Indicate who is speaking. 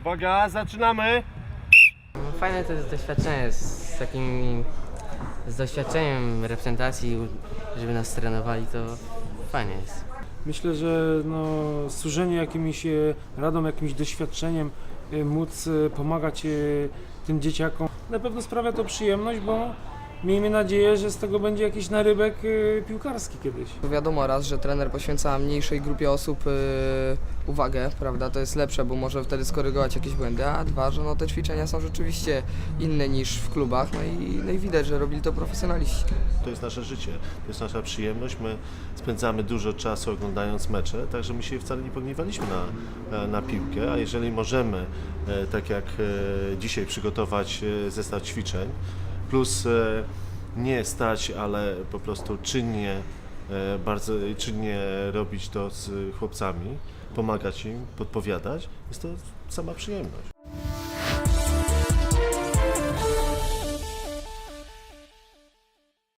Speaker 1: Uwaga, zaczynamy!
Speaker 2: Fajne to jest doświadczenie z takim z doświadczeniem reprezentacji, żeby nas trenowali, to fajnie jest.
Speaker 3: Myślę, że no, służenie jakimiś e, radą, jakimś doświadczeniem, e, móc e, pomagać tym dzieciakom, na pewno sprawia to przyjemność, bo miejmy nadzieję, że z tego będzie jakiś narybek e, piłkarski kiedyś.
Speaker 4: Wiadomo raz, że trener poświęca mniejszej grupie osób y, uwagę, prawda, to jest lepsze, bo może wtedy skorygować jakieś błędy, a dwa, że no, te ćwiczenia są rzeczywiście inne niż w klubach, no i, no i widać, że robili to profesjonaliści.
Speaker 1: To jest nasze życie, to jest nasza przyjemność. My spędzamy dużo czasu oglądając mecze, także my się wcale nie pogniewaliśmy na, na piłkę, a jeżeli możemy, e, tak jak e, dzisiaj, przygotować e, zestaw ćwiczeń, plus e, nie stać, ale po prostu czynnie, e, bardzo czynnie robić to z chłopcami, pomagać im, podpowiadać, jest to sama przyjemność.